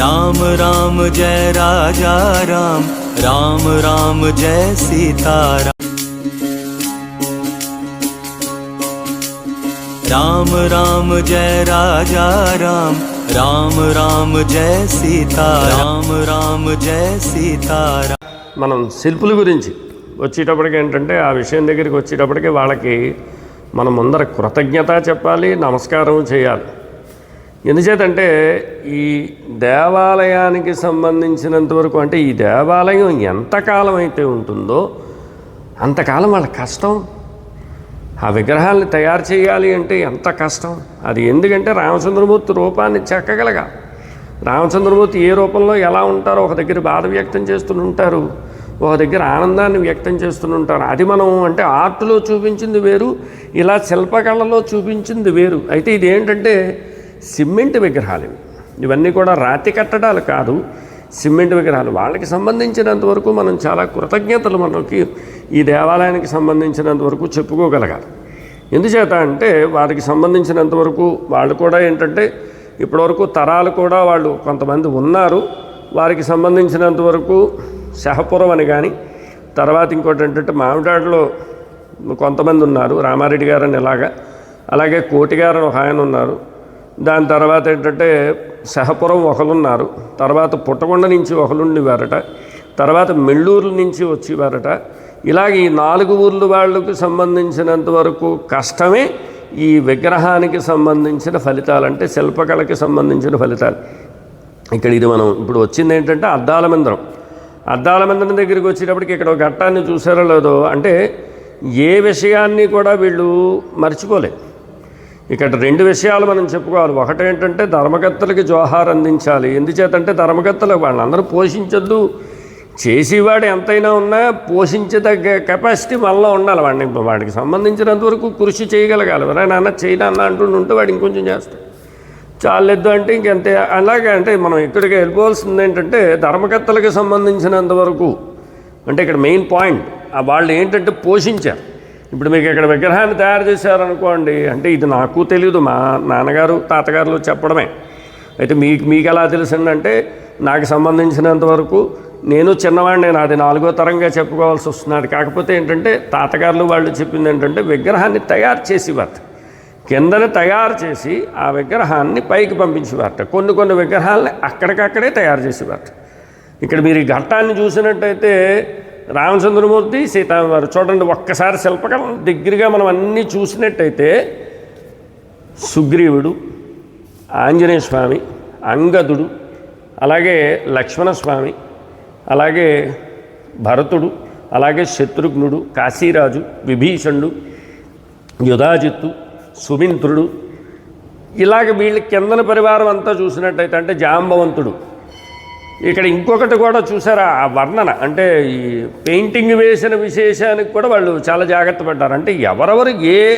राम राम जय राजा राम राम राम जय सीता राम राम जय राजा राम राम राम जय सीता राम राम जय सीता మనం శిల్పుల గురించి వచ్చేటప్పటికి ఏంటంటే ఆ విషయం దగ్గరికి వచ్చేటప్పటికి వాళ్ళకి మనం ముందర కృతజ్ఞత చెప్పాలి నమస్కారం చేయాలి. ఎందుచేతంటే ఈ దేవాలయానికి సంబంధించినంత వరకు అంటే ఈ దేవాలయం ఎంతకాలం అయితే ఉంటుందో అంతకాలం వాళ్ళ కష్టం. ఆ విగ్రహాలను తయారు చేయాలి అంటే ఎంత కష్టం. అది ఎందుకంటే రామచంద్రమూర్తి రూపాన్ని చెక్కగలగా. రామచంద్రమూర్తి ఏ రూపంలో ఎలా ఉంటారో ఒక దగ్గర బాధ వ్యక్తం చేస్తుంటారు ఒక దగ్గర ఆనందాన్ని వ్యక్తం చేస్తుంటారు అది మనం అంటే ఆర్ట్లో చూపించింది వేరు ఇలా శిల్పకళలో చూపించింది వేరు. అయితే ఇది ఏంటంటే సిమెంట్ విగ్రహాలు ఇవన్నీ కూడా రాతి కట్టడాలు కాదు సిమెంట్ విగ్రహాలు. వాళ్ళకి సంబంధించినంత వరకు మనం చాలా కృతజ్ఞతలు మనకి ఈ దేవాలయానికి సంబంధించినంత వరకు చెప్పుకోగలగాలి. ఎందుచేత అంటే వారికి సంబంధించినంత వరకు వాళ్ళు కూడా ఏంటంటే ఇప్పటివరకు తరాలు కూడా వాళ్ళు కొంతమంది ఉన్నారు. వారికి సంబంధించినంత వరకు శహపురం అని కానీ తర్వాత ఇంకోటి ఏంటంటే మామిడాడులో కొంతమంది ఉన్నారు రామారెడ్డి గారు అని ఇలాగా. అలాగే కోటిగారు ఒక ఆయన ఉన్నారు. దాని తర్వాత ఏంటంటే సహపురం ఒకరున్నారు తర్వాత పుట్టకొండ నుంచి ఒకరుండేవారట తర్వాత మెళ్ళూరు నుంచి వచ్చేవారట. ఇలాగ ఈ నాలుగు ఊర్లు వాళ్ళకు సంబంధించినంత వరకు కష్టమే ఈ విగ్రహానికి సంబంధించిన ఫలితాలు. అంటే శిల్పకళకి సంబంధించిన ఫలితాలు. ఇక్కడ ఇది మనం ఇప్పుడు వచ్చింది ఏంటంటే అద్దాల మందిరం. అద్దాల మందిరం దగ్గరికి వచ్చేటప్పటికి ఇక్కడ ఒక ఘట్టాన్ని చూసారో లేదో అంటే ఏ విషయాన్ని కూడా వీళ్ళు మర్చిపోలేదు. ఇక్కడ రెండు విషయాలు మనం చెప్పుకోవాలి. ఒకటేంటంటే ధర్మకర్తలకి జోహార్ అందించాలి. ఎందుచేతంటే ధర్మకర్తలు వాళ్ళందరూ పోషించొద్దు. చేసేవాడు ఎంతైనా ఉన్నా పోషించదగ్గ కెపాసిటీ మనలో ఉండాలి. వాడిని వాడికి సంబంధించినంత వరకు కృషి చేయగలగాలి. ఎవరైనా నాన్న చేయను అన్న అంటుంటే వాడు ఇంకొంచెం చేస్తాడు. చాలెద్దు అంటే ఇంకెంతే? అలాగే అంటే మనం ఇక్కడికి వెళ్ళిపోవాల్సింది ఏంటంటే ధర్మకర్తలకు సంబంధించినంత వరకు. అంటే ఇక్కడ మెయిన్ పాయింట్ ఆ వాళ్ళు ఏంటంటే పోషించారు. ఇప్పుడు మీకు ఇక్కడ విగ్రహాన్ని తయారు చేశారనుకోండి అంటే ఇది నాకు తెలియదు మా నాన్నగారు తాతగారులు చెప్పడమే. అయితే మీకు మీకు ఎలా తెలిసిందంటే నాకు సంబంధించినంత వరకు నేను చిన్నవాడిని నాది నాలుగో తరంగా చెప్పుకోవాల్సి వస్తున్నాడు. కాకపోతే ఏంటంటే తాతగారులు వాళ్ళు చెప్పింది ఏంటంటే విగ్రహాన్ని తయారు చేసేవారు కిందన తయారు చేసి ఆ విగ్రహాన్ని పైకి పంపించేవారట. కొన్ని కొన్ని విగ్రహాలని అక్కడికక్కడే తయారు చేసేవారట. ఇక్కడ మీరు ఈ ఘట్టాన్ని చూసినట్టయితే రామచంద్రమూర్తి సీతావారు చూడండి ఒక్కసారి శిల్పకళ దగ్గరగా మనం అన్నీ చూసినట్టయితే సుగ్రీవుడు ఆంజనేయ స్వామి అంగదుడు అలాగే లక్ష్మణస్వామి అలాగే భరతుడు అలాగే శత్రుఘ్నుడు కాశీరాజు విభీషణుడు యుధాజిత్తు సుమింత్రుడు ఇలాగ వీళ్ళ కిందన పరివారం అంతా చూసినట్టయితే అంటే జాంబవంతుడు. ఇక్కడ ఇంకొకటి కూడా చూసారా ఆ వర్ణన. అంటే ఈ పెయింటింగ్ వేసిన విశేషానికి కూడా వాళ్ళు చాలా జాగ్రత్త పడ్డారు. అంటే ఎవరెవరు ఏ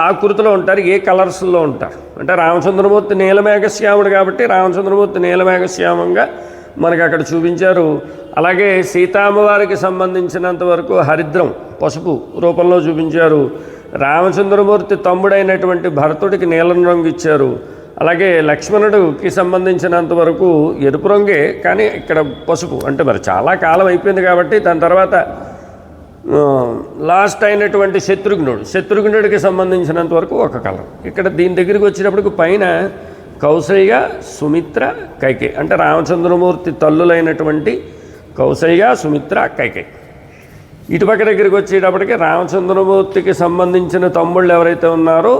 ఆకృతిలో ఉంటారు ఏ కలర్స్లో ఉంటారు. అంటే రామచంద్రమూర్తి నీలమేఘశ్యాముడు కాబట్టి రామచంద్రమూర్తి నీలమేఘశ్యామంగా మనకి అక్కడ చూపించారు. అలాగే సీతామ్మవారికి సంబంధించినంత వరకు హరిద్రం పసుపు రూపంలో చూపించారు. రామచంద్రమూర్తి తమ్ముడైనటువంటి భరతుడికి నీలం రంగు ఇచ్చారు. అలాగే లక్ష్మణుడికి సంబంధించినంత వరకు ఎరుపు రంగే కానీ ఇక్కడ పసుపు. అంటే మరి చాలా కాలం అయిపోయింది కాబట్టి దాని తర్వాత లాస్ట్ అయినటువంటి శత్రుఘ్నుడు. శత్రుఘ్నుడికి సంబంధించినంత వరకు ఒక కలర్. ఇక్కడ దీని దగ్గరికి వచ్చేటప్పటికి పైన కౌసయ్య సుమిత్ర కైకే. అంటే రామచంద్రమూర్తి తల్లులైనటువంటి కౌసయ్య సుమిత్ర కైకే. ఇటుపక్క దగ్గరికి వచ్చేటప్పటికి రామచంద్రమూర్తికి సంబంధించిన తమ్ముళ్ళు ఎవరైతే ఉన్నారో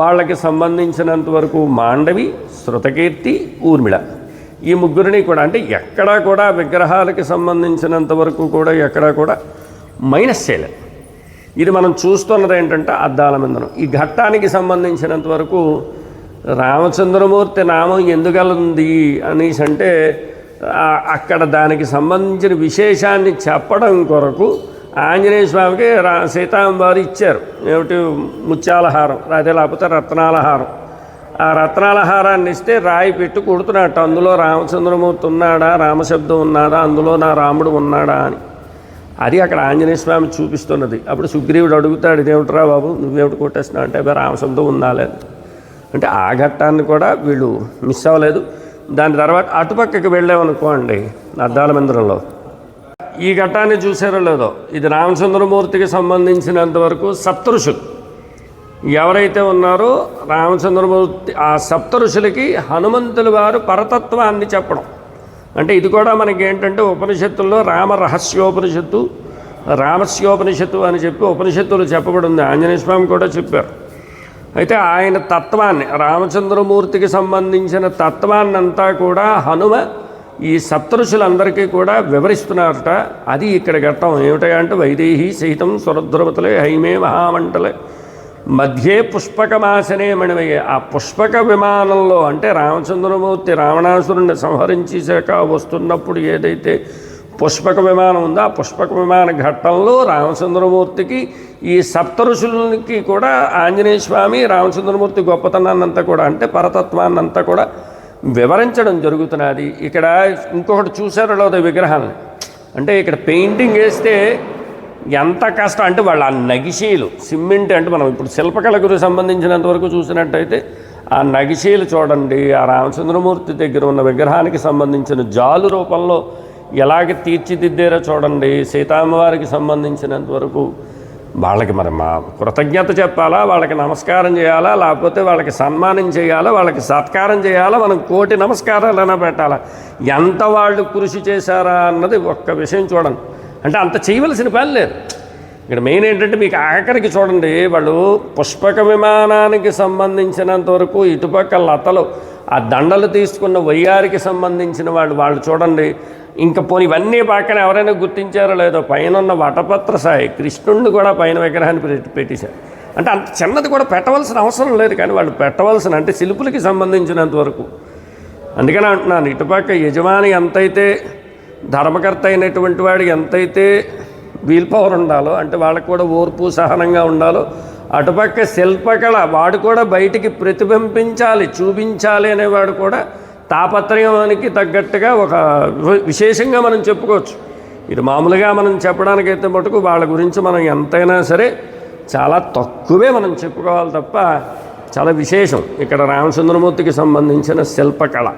వాళ్ళకి సంబంధించినంత వరకు మాండవి శృతకీర్తి ఊర్మిళ. ఈ ముగ్గురిని కూడా అంటే ఎక్కడా కూడా విగ్రహాలకి సంబంధించినంత వరకు కూడా ఎక్కడా కూడా మైనస్ చేయలేదు. ఇది మనం చూస్తున్నది ఏంటంటే అద్దాల మిందనం. ఈ ఘట్టానికి సంబంధించినంత వరకు రామచంద్రమూర్తి నామం ఎందుకలుంది అనేసి అంటే అక్కడ దానికి సంబంధించిన విశేషాన్ని చెప్పడం కొరకు ఆంజనేయ స్వామికి రా సీతాంబారు ఇచ్చారు. ఏమిటి? ముత్యాలహారం అదే లేకపోతే రత్నాలహారం. ఆ రత్నాలహారాన్ని ఇస్తే రాయి పెట్టి కొడుతున్నట్టు అందులో రామచంద్రమూర్తి ఉన్నాడా? రామశబ్దం ఉన్నాడా అందులో నా రాముడు ఉన్నాడా అని. అది అక్కడ ఆంజనేయ స్వామి చూపిస్తున్నది. అప్పుడు సుగ్రీవుడు అడుగుతాడు ఇదేమిట్రా బాబు? నువ్వేమిటి కొట్టేస్తున్నావు? అంటే అబ్బాయి రామశబ్దం ఉందా లేదు. అంటే ఆ ఘట్టాన్ని కూడా వీళ్ళు మిస్ అవ్వలేదు. దాని తర్వాత అటుపక్కకి వెళ్ళామనుకోండి అద్దాల మందిరంలో. ఈ ఘట్టాన్ని చూసారో లేదో? ఇది రామచంద్రమూర్తికి సంబంధించినంత వరకు సప్తఋషులు. ఎవరైతే ఉన్నారో రామచంద్రమూర్తి ఆ సప్తఋషులకి హనుమంతుల వారు పరతత్వాన్ని చెప్పడం. అంటే ఇది కూడా మనకి ఏంటంటే ఉపనిషత్తుల్లో రామ రహస్యోపనిషత్తు రామస్యోపనిషత్తు అని చెప్పి ఉపనిషత్తులు చెప్పబడింది. ఆంజనేయ స్వామి కూడా చెప్పారు. అయితే ఆయన తత్వాన్ని రామచంద్రమూర్తికి సంబంధించిన తత్వాన్నంతా కూడా హనుమ ఈ సప్తఋషులందరికీ కూడా వివరిస్తున్నారట అది ఇక్కడ ఘట్టం ఏమిటంటే వైదేహి సహితం సురద్రవతలే హైమే మహామంటలే. మధ్యే పుష్పకమాసనే మణివయ్య ఆ పుష్పక విమానంలో అంటే రామచంద్రమూర్తి రావణాసురుణ్ణి సంహరించేశాక వస్తున్నప్పుడు ఏదైతే పుష్పక విమానం ఉందో ఆ పుష్పక విమాన ఘట్టంలో రామచంద్రమూర్తికి ఈ సప్తఋషులకి కూడా ఆంజనేయ స్వామి రామచంద్రమూర్తి గొప్పతనాన్నంతా కూడా అంటే పరతత్వాన్నంతా కూడా వివరించడం జరుగుతున్నది. ఇక్కడ ఇంకొకటి చూసారో లేదో విగ్రహాన్ని అంటే ఇక్కడ పెయింటింగ్ వేస్తే ఎంత కష్టం? అంటే వాళ్ళ ఆ నగిశీలు సిమెంట్ అంటే మనం ఇప్పుడు శిల్పకళకు సంబంధించినంత వరకు చూసినట్టయితే ఆ నగిశీలు చూడండి ఆ రామచంద్రమూర్తి దగ్గర ఉన్న విగ్రహానికి సంబంధించిన జాలు రూపంలో ఎలాగ తీర్చిదిద్దారో చూడండి సీతామ్మవారికి సంబంధించినంత వరకు వాళ్ళకి మరి మా కృతజ్ఞత చెప్పాలా? వాళ్ళకి నమస్కారం చేయాలా? లేకపోతే వాళ్ళకి సన్మానం చేయాలా? వాళ్ళకి సత్కారం చేయాలా? మనం కోటి నమస్కారాలు అయినా పెట్టాలా? ఎంత వాళ్ళు కృషి చేశారా అన్నది ఒక్క విషయం చూడండి. అంటే అంత చేయవలసిన పని లేదు. ఇక్కడ మెయిన్ ఏంటంటే మీకు ఆఖరికి చూడండి వాళ్ళు పుష్పక విమానానికి సంబంధించినంత వరకు ఇటుపక్క లతలు ఆ దండలు తీసుకున్న వయ్యారికి సంబంధించిన వాళ్ళు వాళ్ళు చూడండి ఇంకా పోనీ ఇవన్నీ పక్కన ఎవరైనా గుర్తించారో లేదో పైన ఉన్న వటపత్ర సాయి కృష్ణుడిని కూడా పైన విగ్రహాన్ని పెట్టి పెట్టేశారు అంటే అంత చిన్నది కూడా పెట్టవలసిన అవసరం లేదు కానీ వాళ్ళు పెట్టవలసిన అంటే శిల్పులకి సంబంధించినంత వరకు. అందుకని అంటున్నాను ఇటుపక్క యజమాని ఎంతైతే ధర్మకర్త అయినటువంటి వాడికి ఎంతైతే వీల్ పవర్ ఉండాలో అంటే వాళ్ళకు కూడా ఓర్పు సహనంగా ఉండాలో అటుపక్క శిల్పకళ వాడు కూడా బయటికి ప్రతిబింబించాలి చూపించాలి అనేవాడు కూడా తాపత్రయానికి తగ్గట్టుగా ఒక విశేషంగా మనం చెప్పుకోవచ్చు. ఇది మామూలుగా మనం చెప్పడానికైతే మటుకు వాళ్ళ గురించి మనం ఎంతైనా సరే చాలా తక్కువే మనం చెప్పుకోవాలి తప్ప చాలా విశేషం. ఇక్కడ రామచంద్రమూర్తికి సంబంధించిన శిల్పకళ.